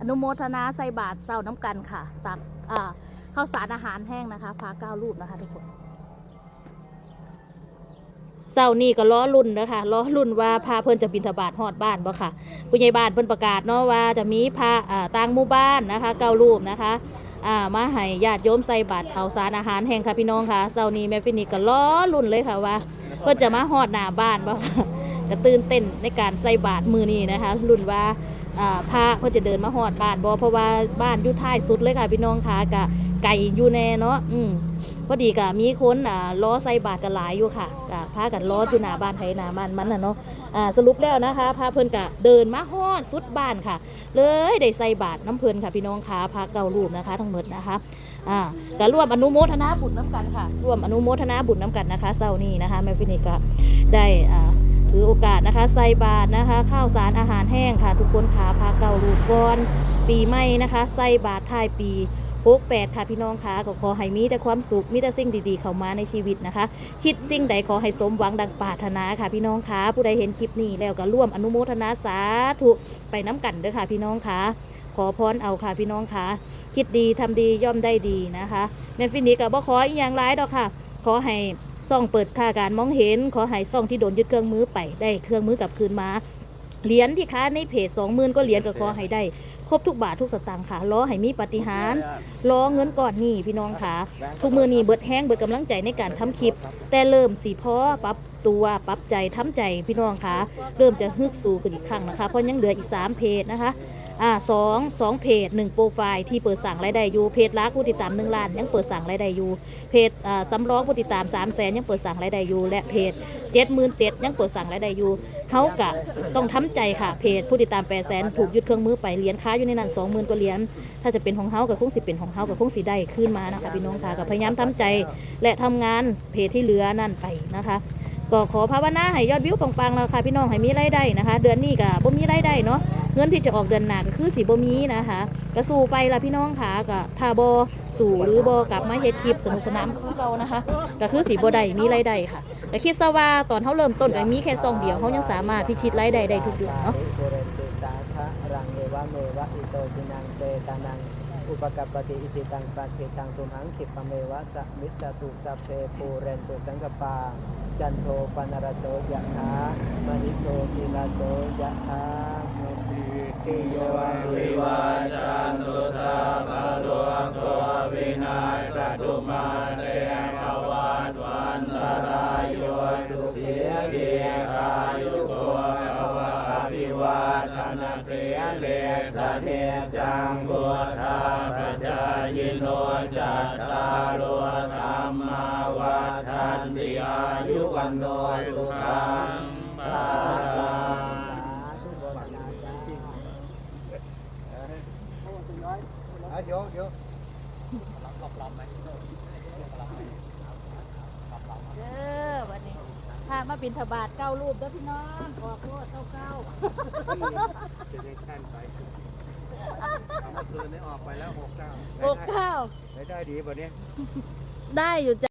อนุโมทนาใส่บาตรเศร้าน้ำกันค่ะ ตักข้าวสารอาหารแห้งนะคะพาเก้ารูปนะคะทุกคนเศร้านี่ก็ล้อรุ่นนะคะล้อรุ่นว่าพาเพิ่นจะบินทบาทฮอดบ้านบ่ค่ะผู้ใหญ่บ้านเพิ่นประกาศเนาะว่าจะมีพาต่างหมู่บ้านนะคะเก้ารูปนะคะามาให้ญาติโยมใส่บาตรข้าวสารอาหารแห้งค่ะพี่น้องค่ะเศร้านี้แม่ฟินิกก็ล้อรุ่นเลยค่ะว่า เพิ่นจะมาฮอดหน้าบ้านบ่ค่ะก็ตื่นเต้นในการใส่บาตรมือนี้นะคะรุ่นว่า พระเพื่อจะเดินมาหอดบ้านบอเพราะว่าบ้านอยู่ท้ายสุดเลยค่ะพี่น้องค่ะกะไก่อยู่แน่เนาะอืมพอดีกะมีคนอ่าล้อใส่บาตรกันหลายอยู่ค่ะกะพากันล้ออยู่หน้าบ้านไทยหน้าบ้านมันน่ะเนาะอ่าสรุปแล้วนะคะพาเพิ่นกะเดินมาฮอดสุดบ้านค่ะ เลยได้ใส่บาตรน้ำเพิ่นค่ะพี่น้องค่ะพาเก่ารูปนะคะ ทั้งหมดนะคะอ่าก็ร่วมอนุโมทนาบุญน้ำกันค่ะร่วมอนุโมทนาบุญน้ำกันนะคะเช้านี้นะคะแม่ฟินิกก็ได้อ่า ถือโอกาสนะคะใส่บาตรนะคะ ข้าวสารอาหารแห้งค่ะ ทุกคนขาพาเก่ารูปก่อนปีใหม่นะคะใส่บาตรท้ายปีโปกแปดค่ะพี่น้องค่ะก็ขอให้มีแต่ความสุขมีแต่สิ่งดีๆ เข้ามาในชีวิตนะคะ คิดสิ่งใดขอให้สมหวังดังปรารถนาค่ะพี่น้องค่ะผู้ใดเห็นคลิปนี้แล้วก็ร่วมอนุโมทนาสาธุไปน้ำกันเด้อค่ะพี่น้องค่ะขอพรเอาค่ะพี่น้องค่ะคิดดีทำดีย่อมได้ดีนะคะแม่ฟินิกก็บ่ขออีหยังร้ายดอกค่ะ ขอให้ ซ่องเปิดค่าการมองเห็น ขอให้ซ่องที่โดนยึดเครื่องมือไปได้เครื่องมือกลับคืนมาเหรียญที่ค้าในเพจสองหมื่นก็เหรียญก็ขอให้ได้ ครบทุกบาททุกสตางค์ค่ะรอให้มีปฏิหารย์รอเงินก่อนนี่พี่น้องค่ะ ทุกมือนี้เบิดแห้งเบิดกำลังใจในการทำคลิป แต่เริ่มสีพ่อปรับตัวปรับใจทำใจพี่น้องค่ะ เริ่มจะฮึกสูกันอีกครั้งนะคะ เพราะยังเหลืออีก 3 เพจนะคะ อ่าสองสองเพจหนึ่งโปรไฟล์ที่เปิดสั่งรายได้อยู่เพจลักผู้ติดตามหนึ่งล้านยังเปิดสั่งรายได้อยู่เพจอ่าสำรองผู้ติดตามสามแสนยังเปิดสั่งรายได้อยู่และเพจเจ็ดหมื่นเจ็ดยังเปิดสั่งรายได้อยู่เฮากะต้องทำใจค่ะเพจผู้ติดตามแปดแสนถูกยึดเครื่องมือไปเหรียญค้าอยู่ในนั้นสองหมื่นกว่าเหรียญถ้าจะเป็นของเฮากับคงสิเป็นของเฮากับคงสิได้ขึ้นมานะคะพี่น้องค่ะก็พยายามทำใจ และทำงานเพจที่เหลือนั่นไปนะคะ ก็ขอภาวนาให้ยอดวิวปังๆแล้วค่ะพี่น้องให้มีรายได้นะคะ เดือนนี้ก็บ่มีรายได้เนาะเงินที่จะออกเดือนหน้าก็คือสิบ่มีนะคะก็สู้ไปละพี่น้องค่ะก็ถ้าบ่สู้หรือบ่กลับมาเฮ็ดคลิปสนุกสนานของเรานะคะ ก็คือสิบ่ได้มีรายได้ค่ะแต่คิดซะว่าตอนเฮาเริ่มต้นก็มีแค่ซองเดียวเฮายังสามารถพิชิตรายได้ได้ทุกเดือนเนาะ อุปกัปติอิจิตังปัจเจตังตุมหังขิปเมวะสะมิสตุสัพเพปูเรนตุสังกปา จันโทปนรสโสยะถามณิโตติลาโสยะถาโมติโยวิวาจันตุตาภะโลโกวินาสตุมาเต นาเสียเลสเนจังบุทาประจายโนจัตตารโอธรรมาวาทันติอายุวันโนสุขังภาลังเด้อวันนี้ มาบินทบาทเก้ารูปเด้อพี่น้องขอโทษเก้าเก้าจะได้ขั้นไปเมื่อคืนนี้ออกไปแล้วหกเก้าหกเก้าได้ดีป่ะเนี่ยได้อยู่จ้ะ